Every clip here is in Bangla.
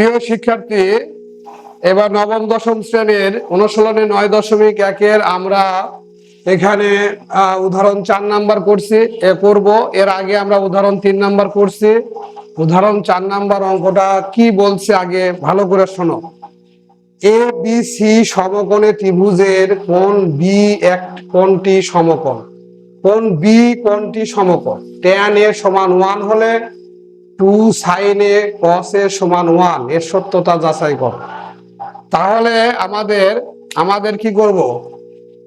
প্রিয় শিক্ষার্থী, এবার নবম, দশম শ্রেণির অনুশীলনে নয় দশমিক একের আমরা এখানে উদাহরণ চার নাম্বার করছি, এ করব। এর আগে আমরা উদাহরণ তিন নাম্বার করছি। উদাহরণ চার নাম্বার অঙ্কটা কি বলছে আগে ভালো করে শোনো। এ, বি, সি সমকোণে ত্রিভুজের কোন বি এক কোনটি সমকোণ। কোন বি কোনটি সমকোণ। ট্যান এ সমান ওয়ান হলে two sine A cos A সমান ওয়ানের সত্যতা যাচাই কর। তাহলে আমাদের আমাদের কি করব?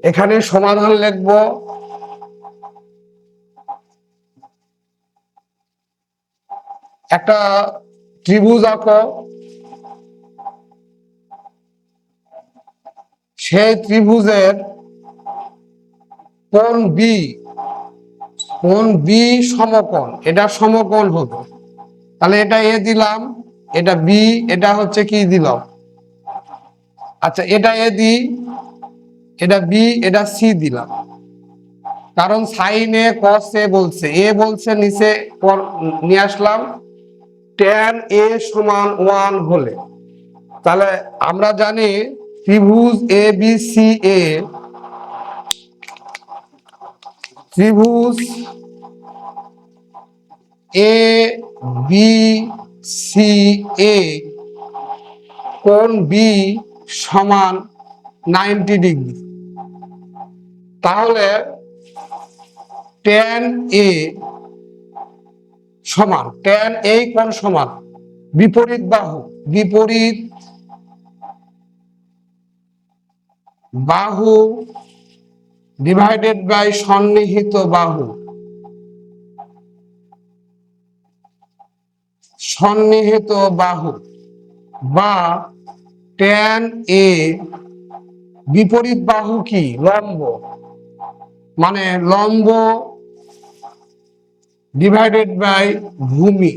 এখানে সমাধান লিখব। একটা ত্রিভুজ আঁকো। সেই ত্রিভুজের কোণ বি কোণ বি সমকোণ, এটা সমকোণ হবে। তাহলে এটা এ দিলাম, এটা বি, এটা হচ্ছে কি দিলাম? আচ্ছা এটা এ দি, এটা বি, এটা সি দিলাম। কারণ সাইন এ কস এ বলছে এ বলছে নিচে নিয়ে আসলাম ট্যান এ সমান ওয়ান হলে। তাহলে আমরা জানি ত্রিভুজ এ, বি, সি, এ, ত্রিভুজ এ বি সি এ কোণ বি সমান নাইনটি ডিগ্রি। তাহলে টেন এ সমান টেন এই কোণ সমান, বিপরীত বাহু বিপরীত বাহু ডিভাইডেড বাই সন্নিহিত বাহু। সন্নিহিত বাহু বা ট্যান এ বিপরীত বাহু কি? লম্ব। মানে লম্ব ডিভাইডেড বাই ভূমি।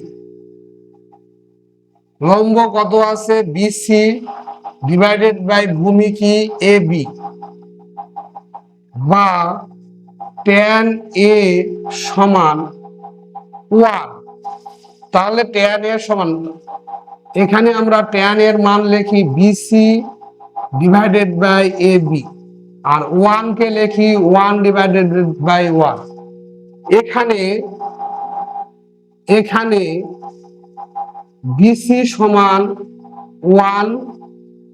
লম্ব কত আছে? বিসি ডিভাইডেড বাই ভূমি কি? এ বি বা ট্যান এ সমান ওয়ান তাহলে ট্যান এর সমান এখানে আমরা ট্যান এর মান লিখি BC divided by A B R one কে লিখি ওয়ান ডিভাইডেড বাই ওয়ান এখানে এখানে বিসি সমান ওয়ান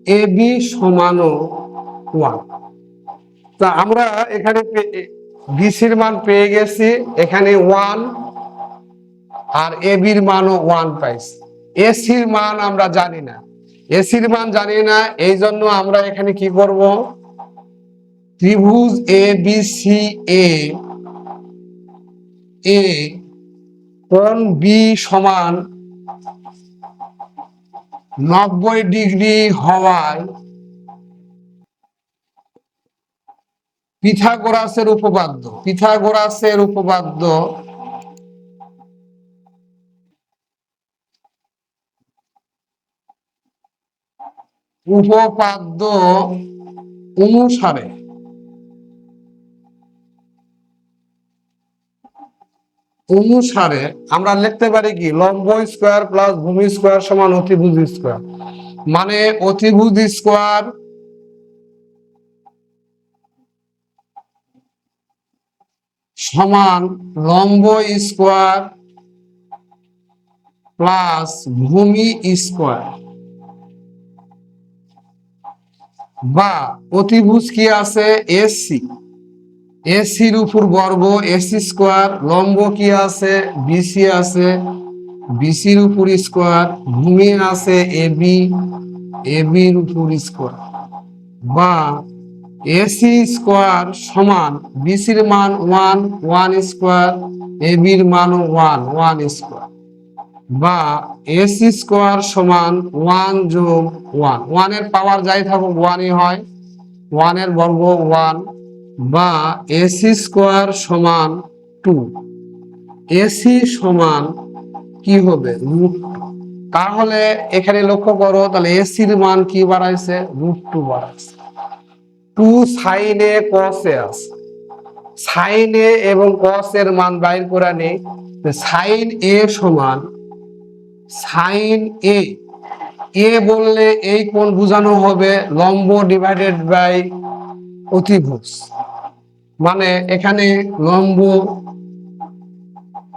এ বি সমানও ওয়ান তা আমরা এখানে বিসির মান পেয়ে গেছি, এখানে ওয়ান আর এ বির মানও ওয়ান পাইছি এসির মান আমরা জানি না। এসির মান জানি না, এই জন্য আমরা এখানে কি করব? ত্রিভুজ এ বি সি এ এ কোণ বি সমান নব্বই ডিগ্রি হওয়ায় পিথাগোরাসের উপপাদ্য। পিথাগোরাসের উপপাদ্য উপপাদ্য অনুসারে। অনুসারে আমরা লিখতে পারি কি? লম্ব স্কোয়ার প্লাস ভূমি স্কোয়ার সমান অতিভুজ স্কোয়ার। মানে অতিভুজ স্কোয়ার সমান লম্ব স্কোয়ার প্লাস ভূমি স্কোয়ার। বা অতিভুজ কি আছে? এসি এসির উপর বর্গ এসি স্কোয়ার। লম্ব কি আছে? বিসি আছে। বিসির উপর স্কোয়ার। ভূমি আছে এবি এবির উপর স্কোয়ার। বা এসি স্কোয়ার সমান বিসির মান ওয়ান ওয়ান স্কোয়ার এবির মান ওয়ান ওয়ান স্কোয়ার। বা এসি স্কোয়ার সমান ওয়ান যোগ ওয়ান। ওয়ানের পাওয়ার যাই থাকুক, ওয়ানই হয়। ওয়ানের বর্গ ওয়ান বা এসি স্কোয়ার সমান টু। এসি সমান কি হবে? রুট তাহলে এখানে লক্ষ্য করো, তাহলে এসির মান কি বাড়াইছে? রুট টু বাড়াইছে। টু সাইনে কসে আছে। সাইনে এবং কসের মান বাইর করে নেই সাইন এ সমান সাইন এ। এ বললে এই কোণ বোঝানো হবে লম্ব ডিভাইডেড বাই অতিভুজ। মানে এখানে লম্ব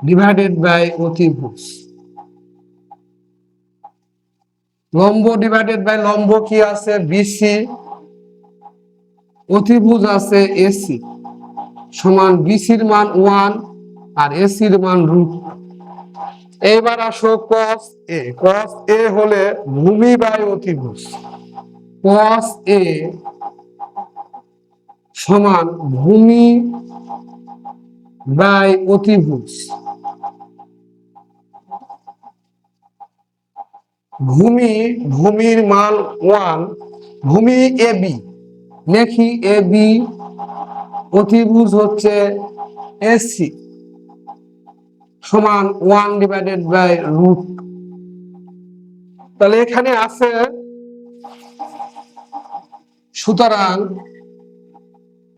ডিভাইডেড বাই অতিভুজ। লম্ব ডিভাইডেড বাই লম্ব কি আছে? বিসি অতিভুজ আছে এসি সমান বিসির মান ওয়ান আর এসির মান রুট এইবার আসো কস এ কস এ হলে ভূমি বাই অতিভুজ। কস এ সমান ভূমি বাই অতিভুজ। ভূমি, ভূমির মান ওয়ান ভূমি এ বি লেখি এ বি অতিভুজ হচ্ছে এসি সমান ওয়ান ডিভাইডেড বাই রুট তাহলে এখানে আছে, সুতরাং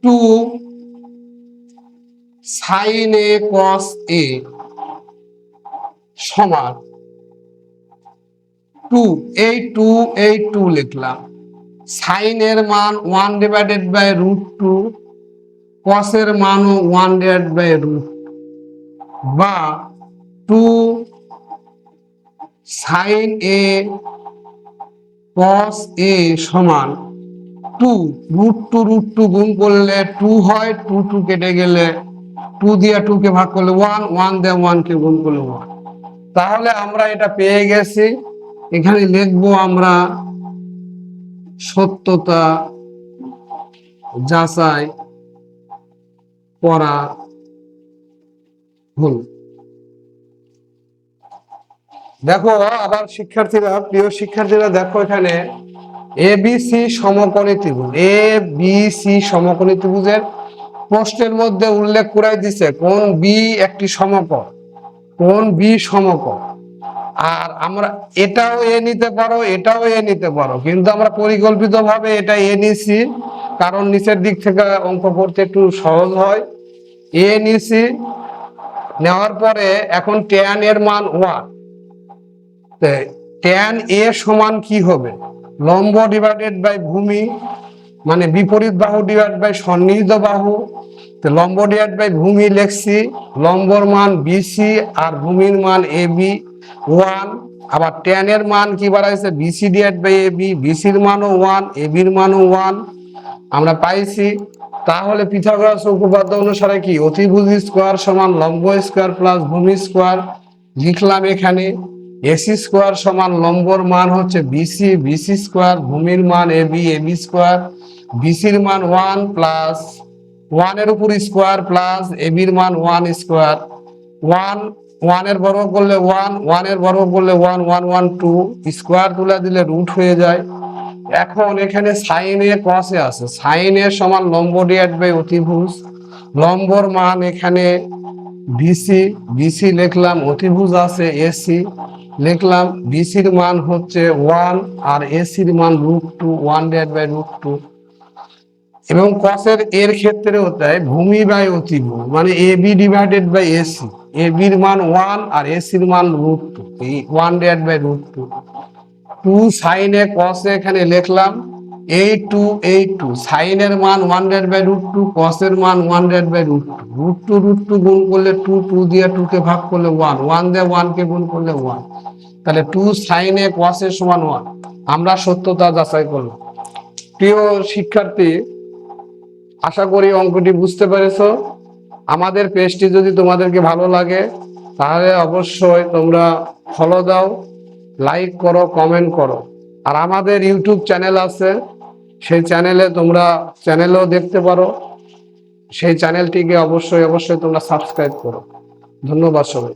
two sine A cos A সমান টু এই টু এই টু লিখলাম। সাইন এর মান one divided by root two কসের মানও ওয়ান ডিভাইড বাই রুট বা two sine A cos A সমান two, root two root two গুণ করলে টু হয়, টু টু কেটে গেলে টু দিয়ে টু কে ভাগ করলে ওয়ান ওয়ান দিয়ে ওয়ান কে গুণ করলে ওয়ান। তাহলে আমরা এটা পেয়ে গেছি। এখানে লিখব আমরা সত্যতা যাচাই করা হল দেখো, আবার শিক্ষার্থীরা, প্রিয় শিক্ষার্থীরা, দেখো এখানে এ বি সি সমকোণী ত্রিভুজ। এ বি সি সমকোণী ত্রিভুজের প্রশ্নের মধ্যে উল্লেখ করাই দিছে, কোন বি একটি সমকোণ? কোন বি সমকোণ? আর আমরা এটাও এ নিতে পারো, এটাও এ নিতে পারো, কিন্তু আমরা পরিকল্পিতভাবে এটা এ নিছি কারণ নিচের দিক থেকে অঙ্ক করতে একটু সহজ হয়। এ নিছি নেওয়ার পরে এখন ট্যান এর মান ওয়ান ট্যান এ সমান কি হবে? লম্ব ডিভাইডেড বাই ভূমি মানে বিপরীত বাহু ডিভাইড বাই সন্নিহিত বাহু। তো লম্ব ডিভাইড বাই ভূমি লেখছি, লম্বর মান বিসি আর ভূমির মান এ বি ওয়ান আবার ট্যান এর মান কি বাড়াইছে? BC divide by A B বিসির মানও ওয়ান এ বির মানও ওয়ান আমরা পাইছি তাহলে পিথাগোরাস উপপাদ্য অনুসারে কি? অতিভুজ স্কোয়ার সমান লম্ব স্কোয়ার প্লাস ভূমি স্কোয়ার। লিখলাম এখানে, এসি স্কোয়ার সমান লম্বর মান হচ্ছে বিসি বিসি স্কোয়ার, ভূমির মান A B A B square. বিসির মান ওয়ান প্লাস ওয়ানের উপর স্কোয়ার প্লাস এ বির মান ওয়ান স্কোয়ার। ওয়ান, ওয়ানের বর্গ করলে ওয়ান, ওয়ানের বর্গ করলে one one one, two. Square তুলে দিলে রুট হয়ে যায়। এখন এখানে সাইন এ কসে আছে। সাইন এর সমান লম্ব ডিভাইড বাই অতিভুজ। লম্বর মান এখানে বিসি বিসি লিখলাম, অতিভুজ আছে এসি লিখলাম বিসির মান হচ্ছে ওয়ান আর এসির মান root two one divide by root two এবং কসের এর ক্ষেত্রেও তাই ভূমি বাই অতিভুজ মানে A B divided by AC A বির মান ওয়ান আর এসির মান root two one divide by root two two সাইনে কসে এখানে লিখলাম এই টু এই টু। সাইনের মান one divided by root two কসের মান one divided by root two root two root two গুণ করলে টু টু দিয়ে টু কে ভাগ করলে ওয়ান ওয়ান দিয়ে ওয়ান কে গুণ করলে ওয়ান তাহলে টু সাইনে কসের সমান ওয়ান আমরা সত্যতা যাচাই করলাম। প্রিয় শিক্ষার্থী, আশা করি অঙ্কটি বুঝতে পেরেছ। আমাদের পেজটি যদি তোমাদেরকে ভালো লাগে, তাহলে অবশ্যই তোমরা ফলো দাও। লাইক করো কমেন্ট করো। আর আমাদের ইউটিউব চ্যানেল আছে, সেই চ্যানেলে তোমরা চ্যানেলও দেখতে পারো। সেই চ্যানেলটিকে অবশ্যই অবশ্যই তোমরা সাবস্ক্রাইব করো। ধন্যবাদ সবাই